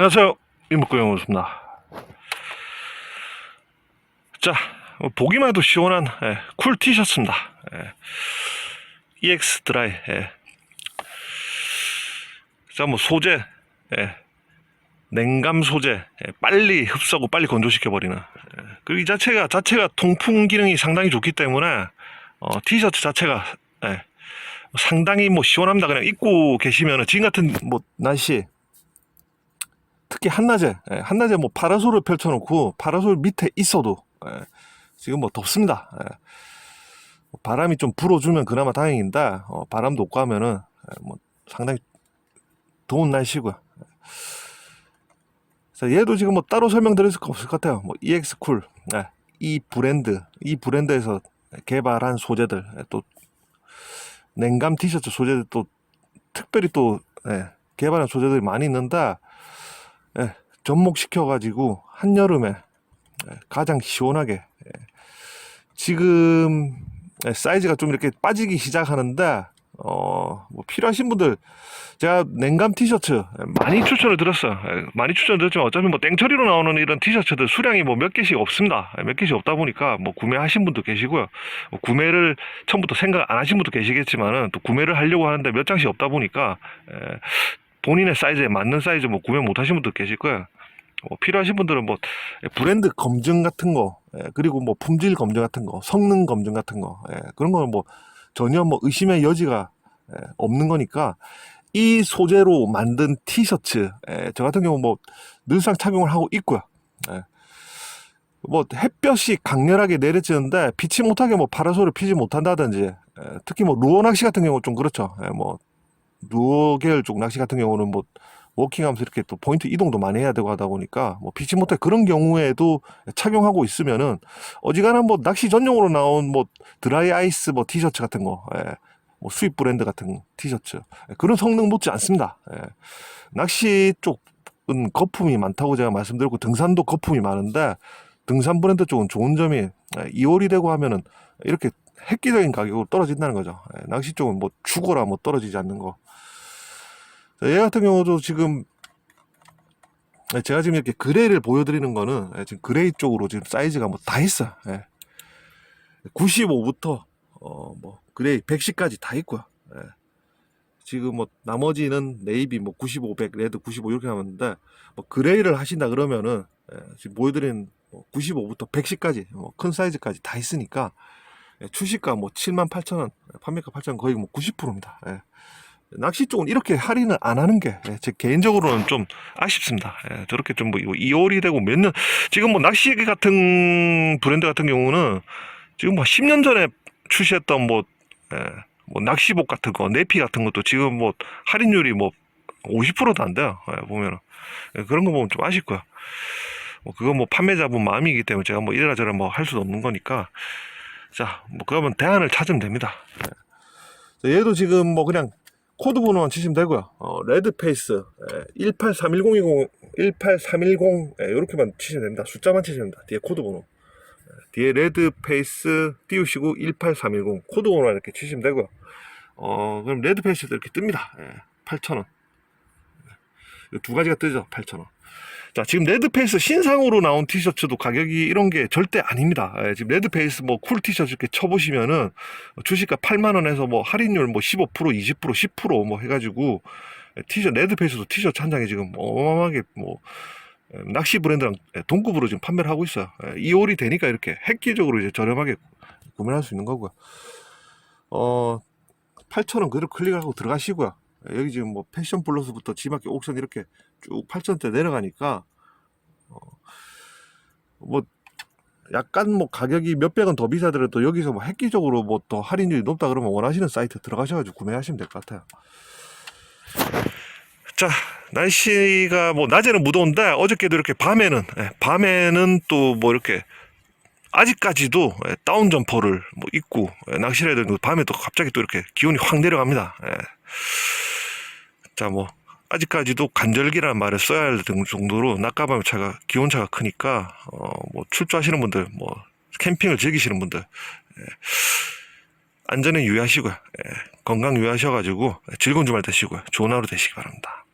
안녕하세요. 이목구 영호입니다. 자, 어, 보기만 해도 시원한 예, 쿨 티셔츠입니다. 예. EX 드라이. 예. 자, 뭐 소재, 예. 냉감 소재, 예, 빨리 흡수하고 빨리 건조시켜 버리는. 예. 그리고 이 자체가 자체가 통풍 기능이 상당히 좋기 때문에 어, 티셔츠 자체가 예, 상당히 뭐 시원합니다. 그냥 입고 계시면은 지금 같은 뭐 날씨 특히 한낮에 예, 한낮에 뭐 파라솔을 펼쳐놓고 파라솔 밑에 있어도 예, 지금 뭐 덥습니다. 예. 뭐 바람이 좀 불어주면 그나마 다행인데 어, 바람도 없고 하면은 예, 뭐 상당히 더운 날씨고요. 얘도 지금 뭐 따로 설명드릴 수가 없을 것 같아요. 뭐 EX 쿨, 예, 이 브랜드, 이 브랜드에서 개발한 소재들, 예, 또 냉감 티셔츠 소재들 또 특별히 또 예, 개발한 소재들이 많이 있는데 예, 접목시켜 가지고 한여름에 예, 가장 시원하게 예, 지금 예, 사이즈가 좀 이렇게 빠지기 시작하는데 어, 뭐 필요하신 분들 제가 냉감 티셔츠 예, 많이 추천을 드렸어요. 예, 많이 추천을 드렸지만 어차피 뭐 땡처리로 나오는 이런 티셔츠들 수량이 뭐 몇 개씩 없습니다. 예, 몇 개씩 없다 보니까 뭐 구매하신 분도 계시고요. 뭐 구매를 처음부터 생각 안 하신 분도 계시겠지만은 또 구매를 하려고 하는데 몇 장씩 없다 보니까 예, 본인의 사이즈에 맞는 사이즈 뭐 구매 못 하신 분도 계실 거예요. 뭐 필요하신 분들은 뭐 브랜드 검증 같은 거 예, 그리고 뭐 품질 검증 같은 거 성능 검증 같은 거 예, 그런 거는 뭐 전혀 뭐 의심의 여지가 예, 없는 거니까 이 소재로 만든 티셔츠 예, 저 같은 경우 뭐 늘상 착용을 하고 있고요. 예. 뭐 햇볕이 강렬하게 내려지는데 피치 못하게 뭐 파라솔을 피지 못한다든지 예, 특히 뭐 루어 낚시 같은 경우 좀 그렇죠. 예, 뭐 루어 계열 쪽 낚시 같은 경우는 뭐 워킹하면서 이렇게 또 포인트 이동도 많이 해야 되고 하다 보니까 뭐 피치 못해 그런 경우에도 착용하고 있으면은 어지간한 뭐 낚시 전용으로 나온 뭐 드라이 아이스 뭐 티셔츠 같은 거, 예, 뭐 수입 브랜드 같은 티셔츠 예, 그런 성능 못지 않습니다. 예. 낚시 쪽은 거품이 많다고 제가 말씀드렸고 등산도 거품이 많은데 등산 브랜드 쪽은 좋은 점이 예, 2월이 되고 하면은 이렇게 획기적인 가격으로 떨어진다는 거죠. 예, 낚시 쪽은 뭐 죽어라 뭐 떨어지지 않는 거. 자, 얘 같은 경우도 지금 예, 제가 지금 이렇게 그레이를 보여드리는 거는 예, 지금 그레이 쪽으로 지금 사이즈가 뭐 다 있어. 예. 95부터 어 뭐 그레이 110까지 다 있고요. 예. 지금 뭐 나머지는 네이비 뭐 95, 100, 레드 95 이렇게 남았는데 뭐 그레이를 하신다 그러면은 예, 지금 보여드린 뭐 95부터 110까지 뭐 큰 사이즈까지 다 있으니까 예, 출시가 뭐 7만 8천 원, 판매가 8천 원 거의 뭐 90%입니다. 예. 낚시 쪽은 이렇게 할인을 안 하는 게 제 개인적으로는 좀 아쉽습니다. 예, 저렇게 좀뭐 2월이 되고 몇 년 지금 뭐 낚시 같은 브랜드 같은 경우는 지금 뭐 10년 전에 출시했던 뭐, 예, 뭐 낚시복 같은 거, 네피 같은 것도 지금 뭐 할인율이 뭐 50%도 안 돼요. 예, 보면은 예, 그런 거 보면 좀 아쉽고요. 뭐 그건 뭐 판매자분 마음이기 때문에 제가 뭐 이래라 저래라 뭐할 수도 없는 거니까 자, 뭐 그러면 대안을 찾으면 됩니다. 예. 자, 얘도 지금 뭐 그냥 코드 번호만 치시면 되고요. 어, 레드페이스 183110, 18310 이렇게만 치시면 됩니다. 숫자만 치시면 됩니다. 뒤에 코드 번호. 예, 뒤에 레드페이스 띄우시고 18310 코드 번호만 이렇게 치시면 되고요. 어, 그럼 레드페이스도 이렇게 뜹니다. 예, 8,000원. 두 가지가 뜨죠. 8,000원. 자, 지금 레드페이스 신상으로 나온 티셔츠도 가격이 이런 게 절대 아닙니다. 예, 지금 레드페이스 뭐 쿨 티셔츠 이렇게 쳐보시면은 주식가 8만원에서 뭐 할인율 뭐 15%, 20%, 10%뭐 해가지고 티셔츠, 레드페이스도 티셔츠 한 장에 지금 어마어마하게 뭐 예, 낚시 브랜드랑 동급으로 지금 판매를 하고 있어요. 2월이 되니까 이렇게 획기적으로 이제 저렴하게 구매를 할수 있는 거고요. 어, 8,000원 그대로 클릭하고 들어가시고요. 여기 지금 뭐 패션 플러스부터 지마켓 옥션 이렇게 쭉 8천대 내려가니까 어, 뭐 약간 뭐 가격이 몇백 원 더 비싸더라도 여기서 뭐 획기적으로 뭐 더 할인율이 높다 그러면 원하시는 사이트 들어가셔가지고 구매하시면 될 것 같아요. 자 날씨가 뭐 낮에는 무더운데 어저께도 이렇게 밤에는 예, 밤에는 또 뭐 이렇게 아직까지도 예, 다운 점퍼를 뭐 입고 예, 낚시를 해야 되는 밤에 또 갑자기 또 이렇게 기온이 확 내려갑니다. 예. 자, 뭐, 아직까지도 간절기라는 말을 써야 할 정도로 낮과밤의 차가, 기온차가 크니까, 어, 뭐, 출조하시는 분들, 뭐, 캠핑을 즐기시는 분들, 예, 안전에 유의하시고요. 예, 건강 유의하셔가지고, 즐거운 주말 되시고요. 좋은 하루 되시기 바랍니다.